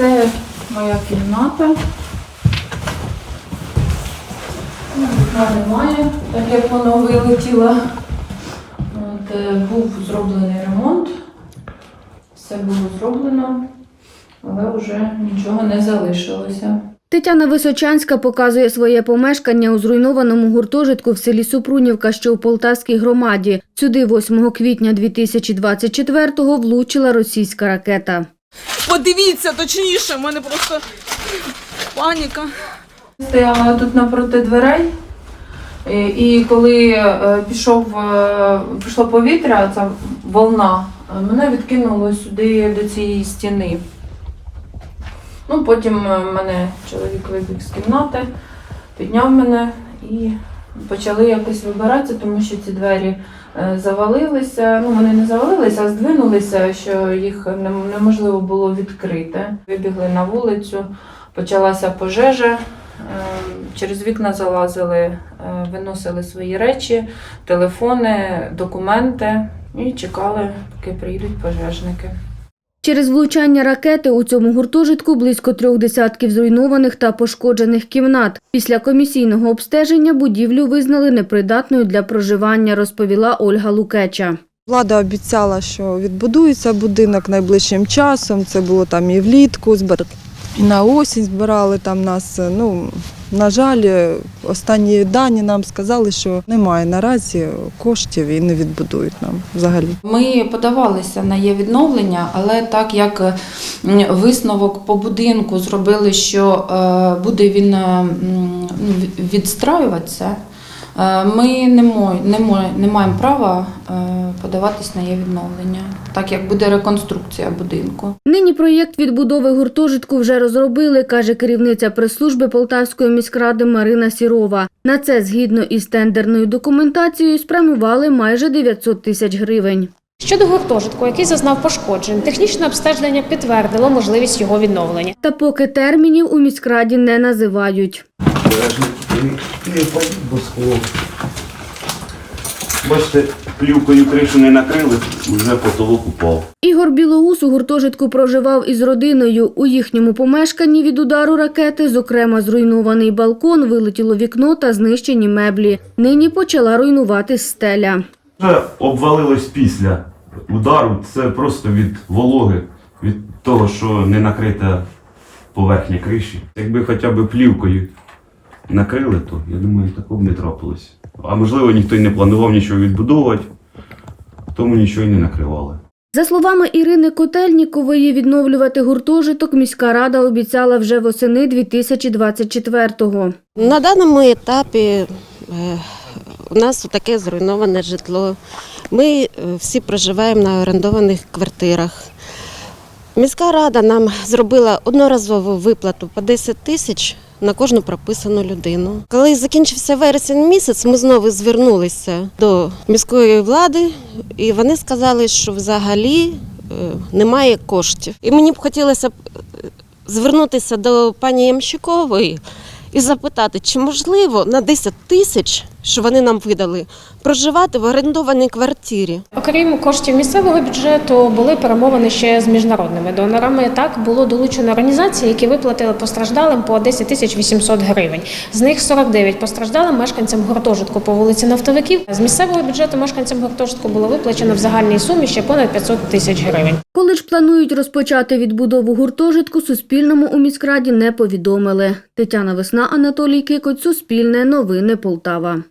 Це моя кімната. Вікна немає, так як воно вилетіло. От, е, був зроблений ремонт. Все було зроблено, але вже нічого не залишилося. Тетяна Височанська показує своє помешкання у зруйнованому гуртожитку в селі Супрунівка, що у Полтавській громаді. Сюди 8 квітня 2024-го влучила російська ракета. Подивіться точніше, в мене просто паніка. Стояла тут напроти дверей, і, коли е, пішов, е, пішло повітря, ця волна, е, мене відкинуло сюди до цієї стіни. Ну, потім мене чоловік вибіг з кімнати, підняв мене і почали якось вибиратися, тому що ці двері е, завалилися. Ну, вони не завалилися, а здвинулися, що їх неможливо було відкрити. Вибігли на вулицю, почалася пожежа. Е, Через вікна залазили, е, виносили свої речі, телефони, документи і чекали, поки приїдуть пожежники. Через влучання ракети у цьому гуртожитку близько трьох десятків зруйнованих та пошкоджених кімнат. Після комісійного обстеження будівлю визнали непридатною для проживання, розповіла Ольга Лукеча. Влада обіцяла, що відбудується будинок найближчим часом. Це було там і влітку, збир... на осінь збирали там нас. Ну, на жаль, останні дані нам сказали, що немає наразі коштів і не відбудують нам взагалі. Ми подавалися на є відновлення, але так як висновок по будинку зробили, що е, буде він е, ну, від- відстраюватися, е, ми не, мо- не, не маємо права е, подаватись на є відновлення, так як буде реконструкція будинку. Нині проєкт відбудови гуртожитку вже розробили, каже керівниця прес-служби Полтавської міськради Марина Сірова. На це, згідно із тендерною документацією, спрямували майже 900 тисяч гривень. Щодо гуртожитку, який зазнав пошкоджень, технічне обстеження підтвердило можливість його відновлення. Та поки термінів у міськраді не називають. Впадіть, бо скло. Бачите, плівкою кришу не накрили, вже потолок упав. Ігор Білоус у гуртожитку проживав із родиною. У їхньому помешканні від удару ракети, зокрема, зруйнований балкон, вилетіло вікно та знищені меблі. Нині почала руйнуватись стеля. Вже обвалилось після удару, це просто від вологи, від того, що не накрита поверхня криші. Якби хоча б плівкою накрили, то я думаю, такого б не трапилось. А можливо, ніхто й не планував нічого відбудовувати, тому нічого й не накривали. За словами Ірини Котельнікової, відновлювати гуртожиток міська рада обіцяла вже восени 2024-го. На даному етапі е, у нас таке зруйноване житло. Ми е, всі проживаємо на орендованих квартирах. Міська рада нам зробила одноразову виплату по 10 тисяч на кожну прописану людину. Коли закінчився вересень місяць, ми знову звернулися до міської влади, і вони сказали, що взагалі е, немає коштів. І мені б хотілося е, звернутися до пані Ямщикової і запитати, чи можливо на 10 тисяч, що вони нам видали, проживати в орендованій квартирі. Окрім коштів місцевого бюджету, були перемовини ще з міжнародними донорами. Так було долучено організації, які виплатили постраждалим по 10 тисяч 800 гривень. З них 49 постраждалим мешканцям гуртожитку по вулиці Нафтовиків. З місцевого бюджету мешканцям гуртожитку було виплачено в загальній сумі ще понад 500 тисяч гривень. Коли ж планують розпочати відбудову гуртожитку, Суспільному у міськраді не повідомили. Тетяна Весна, Анатолій Кикоть, Суспільне, Новини Полтава.